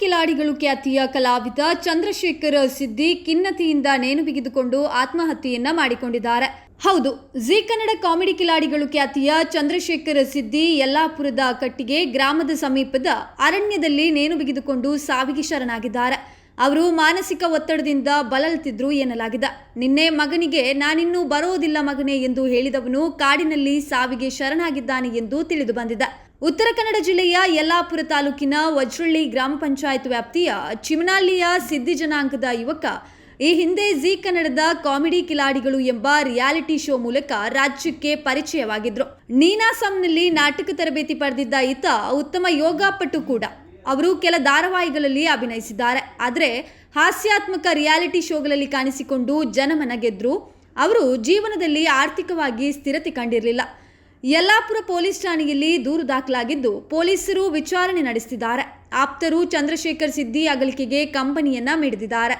ಕಿಲಾಡಿಗಳು ಖ್ಯಾತಿಯ ಕಲಾವಿದ ಚಂದ್ರಶೇಖರ್ ಸಿದ್ದಿ ಖಿನ್ನತೆಯಿಂದ ನೇಣು ಬಿಗಿದುಕೊಂಡು ಆತ್ಮಹತ್ಯೆಯನ್ನ ಮಾಡಿಕೊಂಡಿದ್ದಾರೆ. ಹೌದು, ಜೀ ಕನ್ನಡ ಕಾಮಿಡಿ ಕಿಲಾಡಿಗಳು ಖ್ಯಾತಿಯ ಚಂದ್ರಶೇಖರ್ ಸಿದ್ದಿ ಯಲ್ಲಾಪುರದ ಕಟ್ಟಿಗೆ ಗ್ರಾಮದ ಸಮೀಪದ ಅರಣ್ಯದಲ್ಲಿ ನೇಣು ಬಿಗಿದುಕೊಂಡು ಸಾವಿಗೆ ಶರಣಾಗಿದ್ದಾರೆ. ಅವರು ಮಾನಸಿಕ ಒತ್ತಡದಿಂದ ಬಳಲ್ತಿದ್ರು ಎನ್ನಲಾಗಿದೆ. ನಿನ್ನೆ ಮಗನಿಗೆ, ನಾನಿನ್ನೂ ಬರೋದಿಲ್ಲ ಮಗನೇ ಎಂದು ಹೇಳಿದವನು ಕಾಡಿನಲ್ಲಿ ಸಾವಿಗೆ ಶರಣಾಗಿದ್ದಾನೆ ಎಂದು ತಿಳಿದು ಬಂದಿದೆ. ಉತ್ತರ ಕನ್ನಡ ಜಿಲ್ಲೆಯ ಯಲ್ಲಾಪುರ ತಾಲೂಕಿನ ವಜ್ರಳ್ಳಿ ಗ್ರಾಮ ಪಂಚಾಯತ್ ವ್ಯಾಪ್ತಿಯ ಚಿಮನಾಲಿಯ ಸಿದ್ದಿ ಜನಾಂಗದ ಯುವಕ, ಈ ಹಿಂದೆ ಜಿ ಕನ್ನಡದ ಕಾಮಿಡಿ ಕಿಲಾಡಿಗಳು ಎಂಬ ರಿಯಾಲಿಟಿ ಶೋ ಮೂಲಕ ರಾಜ್ಯಕ್ಕೆ ಪರಿಚಯವಾಗಿದ್ರು. ನೀನಾಸಂನಲ್ಲಿ ನಾಟಕ ತರಬೇತಿ ಪಡೆದಿದ್ದ ಈತ ಉತ್ತಮ ಯೋಗಪಟು ಕೂಡ. ಅವರು ಕೆಲ ಧಾರಾವಾಹಿಗಳಲ್ಲಿ ಅಭಿನಯಿಸಿದ್ದಾರೆ. ಆದರೆ ಹಾಸ್ಯಾತ್ಮಕ ರಿಯಾಲಿಟಿ ಶೋಗಳಲ್ಲಿ ಕಾಣಿಸಿಕೊಂಡು ಜನಮನ ಗೆದ್ರು. ಅವರು ಜೀವನದಲ್ಲಿ ಆರ್ಥಿಕವಾಗಿ ಸ್ಥಿರತೆ ಕಂಡಿರಲಿಲ್ಲ. ಯಲ್ಲಾಪುರ ಪೊಲೀಸ್ ಠಾಣೆಯಲ್ಲಿ ದೂರು ದಾಖಲಾಗಿದ್ದು ಪೊಲೀಸರು ವಿಚಾರಣೆ ನಡೆಸುತ್ತಿದ್ದಾರೆ ಆಪ್ತರು ಚಂದ್ರಶೇಖರ್ ಸಿದ್ದಿ ಅಗಲಿಕೆಗೆ ಕಂಪನಿಯನ್ನ ಮಿಡಿದಿದ್ದಾರೆ.